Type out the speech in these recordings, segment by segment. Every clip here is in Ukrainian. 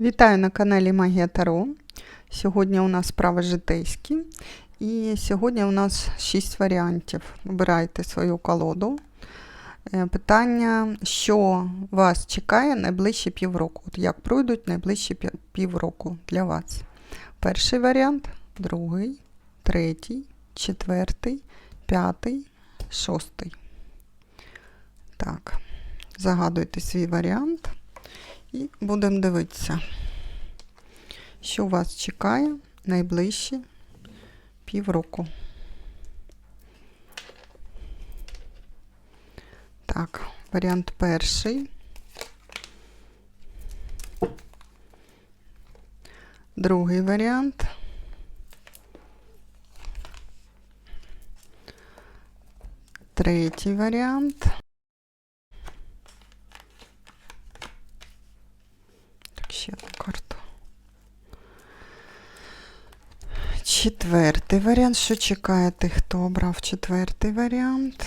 Вітаю на каналі Магія Таро. Сьогодні у нас справи житейські. І сьогодні у нас 6 варіантів. Обирайте свою колоду. Е, Питання, що вас чекає найближчі півроку? От як пройдуть найближчі півроку для вас? Перший варіант, другий, третій, четвертий, п'ятий, шостий. Так, загадуйте свій варіант. І будемо дивитися, що вас чекає найближчі півроку. Так, варіант перший. Другий варіант. Третій варіант. Так, ще одну карту. Четвертий варіант. Що чекає тих, хто обрав четвертий варіант?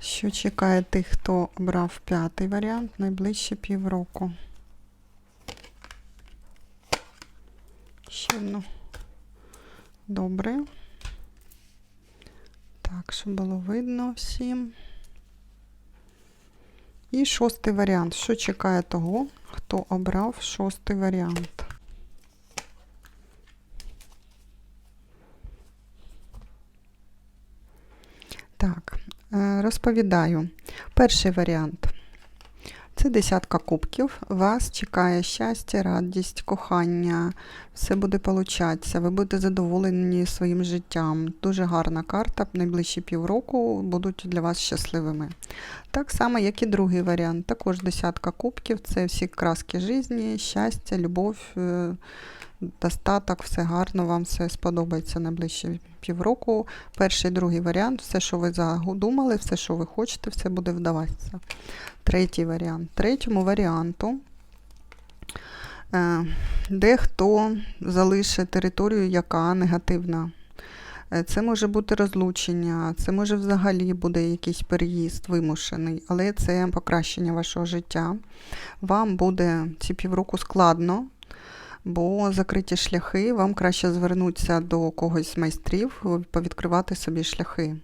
Що чекає тих, хто обрав п'ятий варіант найближче півроку? Ще одну. Добре. Так, щоб було видно всім. І шостий варіант. Що чекає того, хто обрав шостий варіант? Так, е, розповідаю. Перший варіант. Це десятка кубків. Вас чекає щастя, радість, кохання. Все буде получатися. Ви будете задоволені своїм життям. Дуже гарна карта. Найближчі півроку будуть для вас щасливими. Так само, як і другий варіант. Також десятка кубків. Це всі краски житті, щастя, любов, е, достаток, все гарно, вам все сподобається найближчі півроку. Перший, другий варіант, все, що ви задумали, все, що ви хочете, все буде вдаватися. Третій варіант. Третьому варіанту. е, Дехто залишить територію, яка негативна. Е, Це може бути розлучення, це може взагалі буде якийсь переїзд вимушений, але це покращення вашого життя. Вам буде ці півроку складно, бо закриті шляхи, вам краще звернутися до когось з майстрів, повідкривати собі шляхи.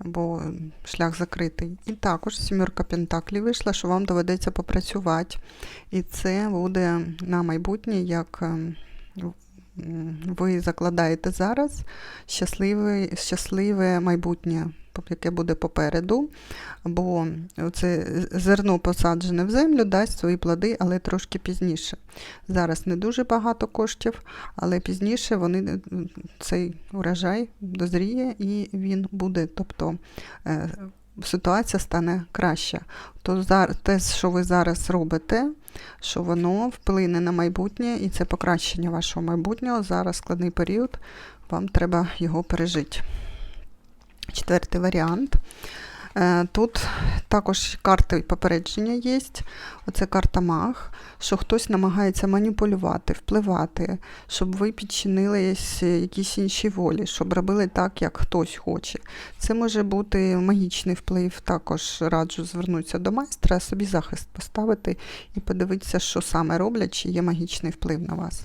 Бо шлях закритий. І також сімерка Пентаклів вийшла, що вам доведеться попрацювати. І це буде на майбутнє, як ем, ви закладаєте зараз щасливе, щасливе майбутнє, яке буде попереду. Бо це зерно посаджене в землю, дасть свої плоди, але трошки пізніше. Зараз не дуже багато коштів, але пізніше вони, цей урожай дозріє і він буде. Тобто е, ситуація стане краща. То те, що ви зараз робите, що воно вплине на майбутнє, і це покращення вашого майбутнього. Зараз складний період, вам треба його пережити. Четвертий варіант. Е, Тут також карти попередження є. Оце карта маг, що хтось намагається маніпулювати, впливати, щоб ви підчинились якійсь іншій волі, щоб робили так, як хтось хоче. Це може бути магічний вплив. Також раджу звернутися до майстра, собі захист поставити і подивитися, що саме роблять, чи є магічний вплив на вас.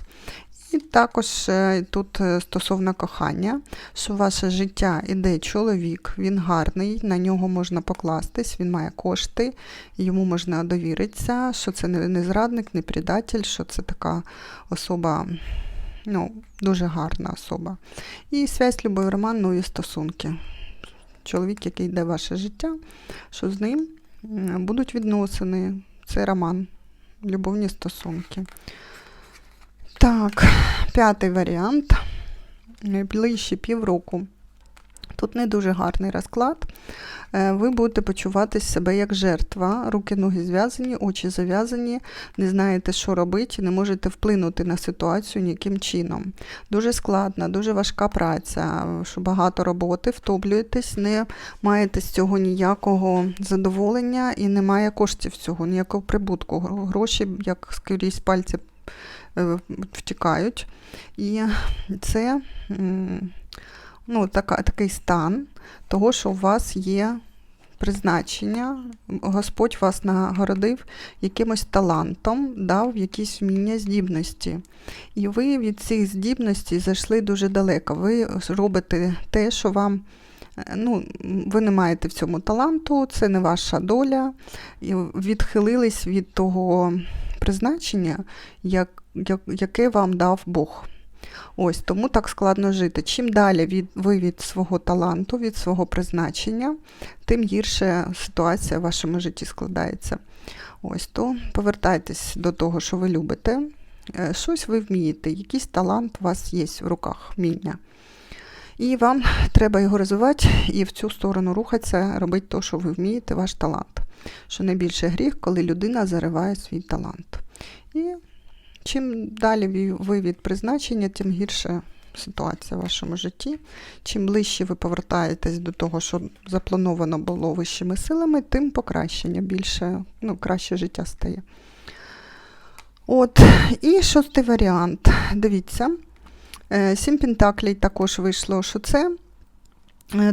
І також е, тут е, стосовно кохання, що в ваше життя іде чоловік, він гарний, на нього можна покластись, він має кошти, йому можна довіритися, що це не зрадник, не предатель, що це така особа, ну, дуже гарна особа. І связь, любов, роман, нові стосунки. Чоловік, який йде в ваше життя, що з ним будуть відносини, це роман, любовні стосунки. Так, п'ятий варіант. Найближчі півроку. Тут не дуже гарний розклад. Е, Ви будете почувати себе як жертва, руки, ноги зв'язані, очі зав'язані, не знаєте, що робити, не можете вплинути на ситуацію ніяким чином. Дуже складна, дуже важка праця, що багато роботи, втоплюєтесь, не маєте з цього ніякого задоволення і немає коштів цього, ніякого прибутку. Гроші, як скрізь пальці втікають. І це ну, така, такий стан того, що у вас є призначення, Господь вас нагородив якимось талантом, дав якісь вміння, здібності. І ви від цих здібностей зайшли дуже далеко. Ви робите те, що вам. е, Ну, ви не маєте в цьому таланту, це не ваша доля, і відхилились від того призначення, як, як, яке вам дав Бог. Ось тому так складно жити. Чим далі від, ви від свого таланту, від свого призначення, тим гірше ситуація в вашому житті складається. Ось то повертайтесь до того, що ви любите. Е, Щось ви вмієте, якийсь талант у вас є в руках, вміння. І вам треба його розвивати і в цю сторону рухатися, робити те, що ви вмієте, ваш талант. Що найбільше гріх, коли людина зариває свій талант. І чим далі ви від призначення, тим гірше ситуація в вашому житті. Чим ближче ви повертаєтесь до того, що заплановано було вищими силами, тим покращення більше, ну, краще життя стає. От, і шостий варіант. Дивіться. Е, Сім Пентаклей також вийшло, що це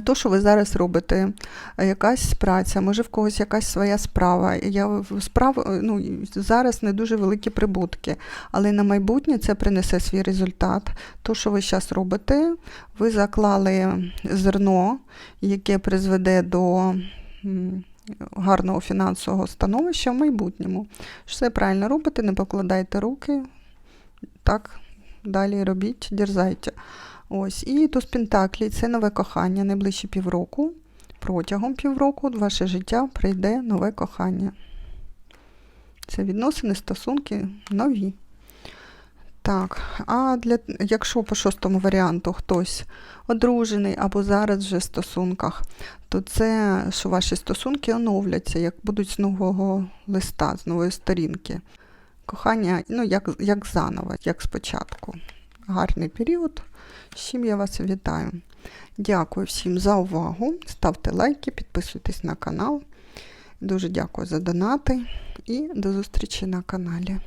то, що ви зараз робите, е, якась праця, може в когось якась своя справа. Я справ, е, ну, зараз не дуже великі прибутки, але на майбутнє це принесе свій результат. То, що ви зараз робите, ви заклали зерно, яке призведе до гарного фінансового становища в майбутньому. Все правильно робите, не покладайте руки. Так, далі робіть, дерзайте. Ось. І туз Пентаклі це нове кохання найближчі півроку. Протягом півроку в ваше життя прийде нове кохання. Це відносини, стосунки нові. Так, а для, якщо по шостому варіанту хтось одружений або зараз вже в стосунках, то це, що ваші стосунки оновляться, як будуть з нового листа, з нової сторінки. Кохання, ну, як, як заново, як спочатку. Гарний період, чим я вас вітаю. Дякую всім за увагу. Ставте лайки, підписуйтесь на канал. Дуже дякую за донати і до зустрічі на каналі.